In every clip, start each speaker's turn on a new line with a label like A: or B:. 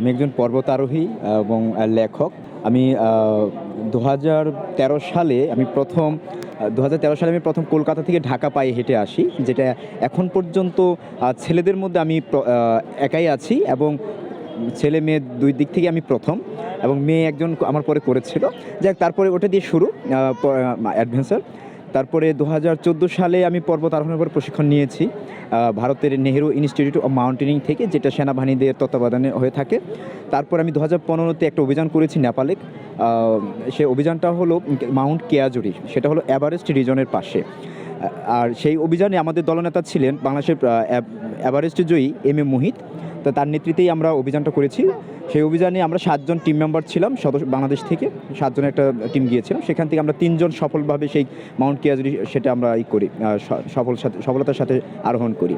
A: আমি একজন পর্বতারোহী এবং লেখক। আমি দু সালে আমি প্রথম দু সালে আমি প্রথম কলকাতা থেকে ঢাকা পায়ে হেঁটে আসি, যেটা এখন পর্যন্ত ছেলেদের মধ্যে আমি একাই আছি এবং ছেলে মেয়ে দুই দিক থেকে আমি প্রথম এবং মেয়ে একজন আমার পরে করেছিল। যাক, তারপরে ওটা দিয়ে শুরু অ্যাডভেঞ্চার তারপরে দু হাজার চোদ্দ সালে আমি পর্বত আরোহণের উপর প্রশিক্ষণ নিয়েছি ভারতের নেহেরু ইনস্টিটিউট অফ মাউন্টেনিং থেকে, যেটা সেনাবাহিনীদের তত্ত্বাবধানে হয়ে থাকে। তারপর আমি দু হাজার পনেরোতে একটা অভিযান করেছি নেপালে সে অভিযানটা হলো মাউন্ট কেয়াজুরি সেটা হলো এভারেস্ট রিজনের পাশে। আর সেই অভিযানে আমাদের দলনেতা ছিলেন বাংলাদেশের এভারেস্ট জয়ী এম এ মোহিত, তো তার নেতৃত্বেই আমরা অভিযানটা করেছি। সেই অভিযানে আমরা সাতজন টিম মেম্বার ছিলাম সদস্য বাংলাদেশ থেকে সাতজনের একটা টিম গিয়েছিলাম। সেখান থেকে আমরা তিনজন সফলভাবে সেই মাউন্ট কেয়াজুরি সেটা আমরা ই করি সফল সফলতার সাথে আরোহণ করি।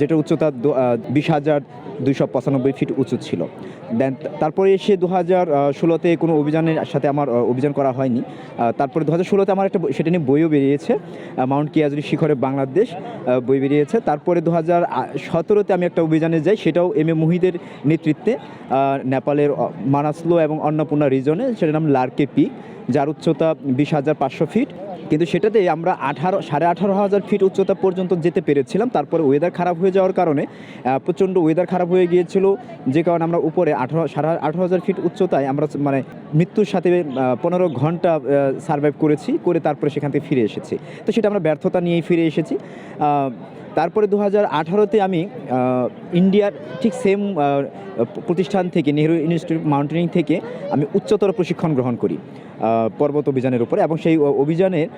A: যেটা উচ্চতা বিশ হাজার দুইশো পঁচানব্বই ফিট উঁচু ছিল। দেন তারপরে এসে দু হাজার ষোলোতে কোনো অভিযানের সাথে আমার অভিযান করা হয়নি। তারপরে দু হাজার ষোলোতে আমার একটা সেটা নিয়ে বইও বেরিয়েছে মাউন্ট কিয়াজুরি শিখরে বাংলাদেশ বই বেরিয়েছে। তারপরে দু হাজার সতেরোতে আমি একটা অভিযানে যাই, সেটাও এম এ মুহিদের নেতৃত্বে। নেপালের মানাসলো এবং অন্নপূর্ণা রিজনে সেটার নাম লার্কে পিক, যার উচ্চতা বিশ হাজার পাঁচশো ফিট। কিন্তু সেটাতে আমরা আঠারো, সাড়ে আঠারো হাজার ফিট উচ্চতা পর্যন্ত যেতে পেরেছিলাম। তারপরে ওয়েদার খারাপ হয়ে যাওয়ার কারণে প্রচণ্ড ওয়েদার খারাপ হয়ে গিয়েছিল। যে কারণে আমরা উপরে আঠারো, সাড়ে আঠারো হাজার ফিট উচ্চতায় আমরা মানে মৃত্যুর সাথে পনেরো ঘণ্টা সার্ভাইভ করেছি, করে তারপরে সেখান থেকে ফিরে এসেছি। তো সেটা আমরা ব্যর্থতা নিয়েই ফিরে এসেছি। তারপরে দু হাজার আঠারোতে আমি ইন্ডিয়ার ঠিক সেম প্রতিষ্ঠান থেকে নেহরু ইনস্টিটিউট মাউন্টেনিং থেকে আমি উচ্চতর প্রশিক্ষণ গ্রহণ করি পর্বত অভিযানের উপরে এবং সেই অভিযানের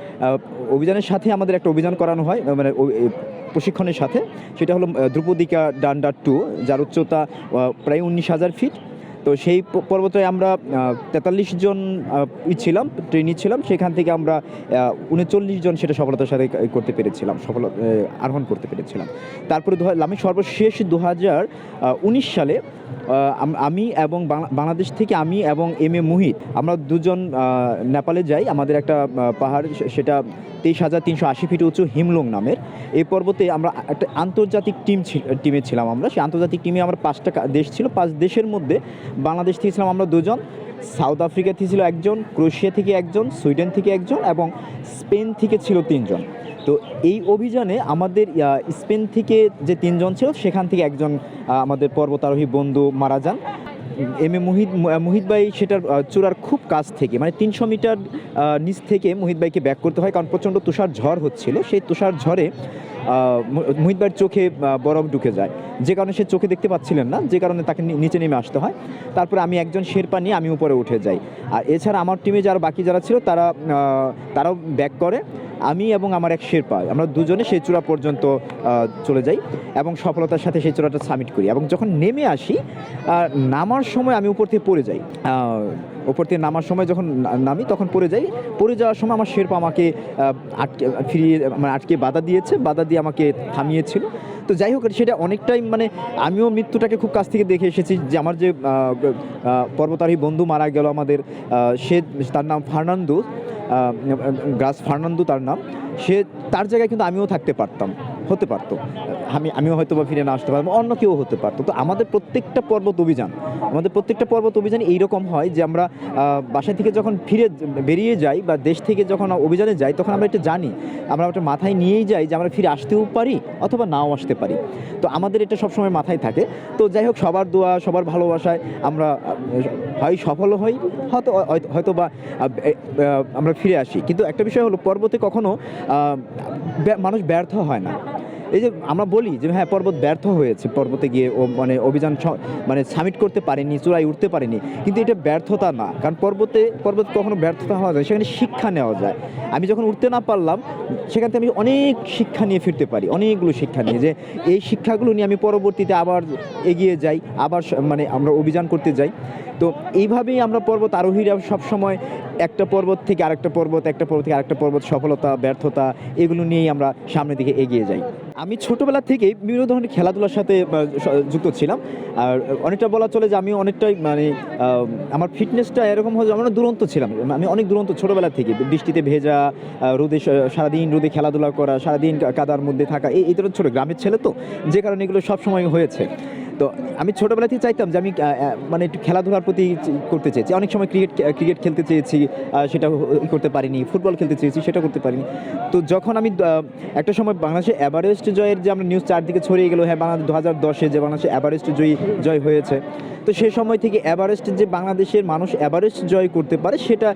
A: অভিযানের সাথে আমাদের একটা অভিযান করানো হয় মানে প্রশিক্ষণের সাথে। সেটা হলো আহ, দ্রুপদিকা ডান্ডা টু যার উচ্চতা প্রায় উনিশ হাজার ফিট তো সেই পর্বতে আমরা তেতাল্লিশ জন ছিলাম ট্রেনি ছিলাম, সেখান থেকে আমরা উনচল্লিশ জন সেটা সফলতার সাথে করতে পেরেছিলাম, সফল আরোহণ করতে পেরেছিলাম। তারপরে আমি সর্বশেষ দু হাজার উনিশ সালে আম- এবং বাংলাদেশ থেকে আমি এবং এম এ মুহিত, আমরা দুজন নেপালে যাই। আমাদের একটা পাহাড় সেটা তেইশ হাজার তিনশো আশি ফিট উঁচু হিমলং নামের। এই পর্বতে আমরা একটা আন্তর্জাতিক টিম টিমে ছিলাম আমরা। সেই আন্তর্জাতিক টিমে আমার পাঁচটা দেশ ছিল। পাঁচ দেশের মধ্যে বাংলাদেশ থেকে ছিলাম আমরা দুজন, সাউথ আফ্রিকা থেকে ছিল একজন, ক্রোয়েশিয়া থেকে একজন, সুইডেন থেকে একজন এবং স্পেন থেকে ছিল তিনজন। তো এই অভিযানে আমাদের স্পেন থেকে যে তিনজন ছিল, সেখান থেকে একজন আমাদের পর্বতারোহী বন্ধু মারা যান। এম এ মুহিত মুহিত ভাই সেটার চূড়ার খুব কাছ থেকে মানে তিনশো মিটার নিচ থেকে মুহিত ভাইকে ব্যাক করতে হয়, কারণ প্রচণ্ড তুষার ঝড় হচ্ছিল। সেই তুষার ঝড়ে আহ, মু- চোখে বরফ ঢুকে যায়। যে কারণে সে চোখে দেখতে পাচ্ছিলেন না যে কারণে তাকে নিচে নেমে আসতে হয়। তারপরে আমি একজন শেরপা নিয়ে আমি উপরে উঠে যাই। আর এছাড়া আমার টিমে যারা বাকি যারা ছিল তারা তারাও ব্যাক করে। আমি এবং আমার এক শেরপা আমরা দুজনে সেই চূড়া পর্যন্ত চলে যাই এবং সফলতার সাথে সেই চূড়াটা সাবমিট করি। এবং যখন নেমে আসি নামার সময় আমি উপর থেকে পড়ে যাই। উপর থেকে নামার সময় যখন নামি তখন পড়ে যাই। পড়ে যাওয়ার সময় আমার শেরপা আমাকে আটকে, ফিরিয়ে মানে আটকে বাধা দিয়েছে, বাধা দিয়ে আমাকে থামিয়েছিল। তো যাই হোক, সেটা অনেকটাই মানে আমিও মৃত্যুটাকে খুব কাছ থেকে দেখে এসেছি যে আমার যে পর্বতারোহী বন্ধু মারা গেল আমাদের সে, তার নাম ফার্নান্দো গ্রাস ফার্নান্দো তার নাম। সে, তার জায়গায় কিন্তু আমিও থাকতে পারতাম, হতে পারতো। আমি আমিও হয়তো বা ফিরে না আসতে পারব অন্য কেউ হতে পারতো। তো আমাদের প্রত্যেকটা পর্বত অভিযান আমাদের প্রত্যেকটা পর্বত অভিযান এইরকম হয় যে আমরা আহ, বাসা থেকে যখন ফিরে বেরিয়ে যাই বা দেশ থেকে যখন অভিযানে যাই তখন আমরা এটা জানি। আমরা ওটা মাথায় নিয়েই যাই যে আমরা ফিরে আসতেও পারি অথবা নাও আসতে পারি। তো আমাদের এটা সবসময় মাথায় থাকে। তো যাই হোক সবার দোয়া সবার ভালোবাসায় আমরা হয় সফল হই হয়তো হয়তো বা আমরা ফিরে আসি। কিন্তু একটা বিষয় হলো পর্বতে কখনো মানুষ ব্যর্থ হয় না। এই যে আমরা বলি যে হ্যাঁ পর্বত ব্যর্থ হয়েছে, পর্বতে গিয়ে ও মানে অভিযান মানে সামিট করতে পারেনি, চূড়ায় উঠতে পারেনি, কিন্তু এটা ব্যর্থতা না, কারণ পর্বতে, পর্বত কখনো ব্যর্থতা হওয়া যায় সেখানে শিক্ষা নেওয়া যায়। আমি যখন উঠতে না পারলাম, সেখান থেকে আমি অনেক শিক্ষা নিয়ে ফিরতে পারি, অনেকগুলো শিক্ষা নিয়ে যে, এই শিক্ষাগুলো নিয়ে আমি পরবর্তীতে আবার এগিয়ে যাই, আবার মানে আমরা অভিযান করতে যাই। তো এইভাবেই আমরা পর্বত আরোহীরা সবসময় একটা পর্বত থেকে আরেকটা পর্বত, একটা পর্বত থেকে আরেকটা পর্বত, সফলতা, ব্যর্থতা, এগুলো নিয়েই আমরা সামনের দিকে এগিয়ে যাই। আমি ছোটোবেলা থেকেই বিভিন্ন ধরনের খেলাধুলার সাথে যুক্ত ছিলাম। আর অনেকটা বলা চলে যে আমি অনেকটাই মানে আমার ফিটনেসটা এরকম হয়ে আমরা দুরন্ত ছিলাম। আমি অনেক দুরন্ত ছোটোবেলা থেকে। বৃষ্টিতে ভেজা রোদে সারাদিন রোদে খেলাধুলা করা, সারাদিন কাদার মধ্যে থাকা এই ধরনের ছোটো গ্রামের ছেলে তো, যে কারণে এগুলো সবসময় হয়েছে। তো আমি ছোটোবেলা থেকে চাইতাম যে আমি মানে একটু খেলাধুলার প্রতি করতে চেয়েছি। অনেক সময় ক্রিকেট ক্রিকেট খেলতে চেয়েছি সেটা করতে পারিনি ফুটবল খেলতে চেয়েছি, সেটা করতে পারিনি। তো যখন আমি একটা সময় বাংলাদেশে এভারেস্ট জয়ের যে আমরা নিউজ চারদিকে ছড়িয়ে গেলো হ্যাঁ বাংলাদেশ দু হাজার দশে যে বাংলাদেশে এভারেস্ট জয়ী, জয় হয়েছে। তো সে সময় থেকে অ্যাভারেস্ট যে বাংলাদেশের মানুষ এভারেস্ট জয় করতে পারে, সেটা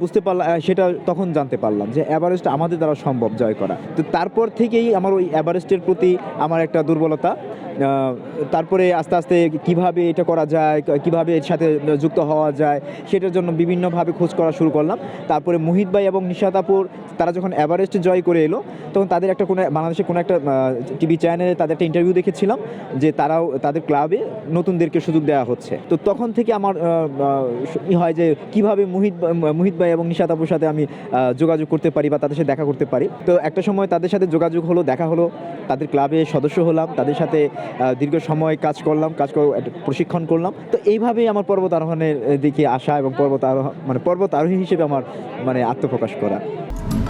A: বুঝতে পারলাম সেটা তখন জানতে পারলাম যে অ্যাভারেস্ট আমাদের দ্বারা সম্ভব জয় করা। তো তারপর থেকেই আমার ওই অ্যাভারেস্টের প্রতি আমার একটা দুর্বলতা। তারপরে আস্তে আস্তে কীভাবে এটা করা যায় কীভাবে এর সাথে যুক্ত হওয়া যায়, সেটার জন্য বিভিন্নভাবে খোঁজ করা শুরু করলাম। তারপরে মোহিত ভাই এবং নিশাতাপুর তারা যখন এভারেস্ট জয় করে এলো তখন তাদের একটা কোনো বাংলাদেশের কোনো একটা টিভি চ্যানেলে তাদের একটা ইন্টারভিউ দেখেছিলাম যে তারাও তাদের ক্লাবে নতুনদেরকে সুযোগ দেওয়া হচ্ছে। তো তখন থেকে আমার হয় যে কীভাবে মোহিত মোহিত ভাই এবং নিশাতাপুর সাথে আমি যোগাযোগ করতে পারি বা তাদের সাথে দেখা করতে পারি। তো একটা সময় তাদের সাথে যোগাযোগ হলো, দেখা হলো, তাদের ক্লাবে সদস্য হলাম, তাদের সাথে দীর্ঘ সময় কাজ করলাম, কাজ করে প্রশিক্ষণ করলাম। তো এইভাবেই আমার পর্বত আরোহণের দিকে আসা এবং পর্বত আরোহ মানে পর্বত আরোহী হিসেবে আমার মানে আত্মপ্রকাশ করা।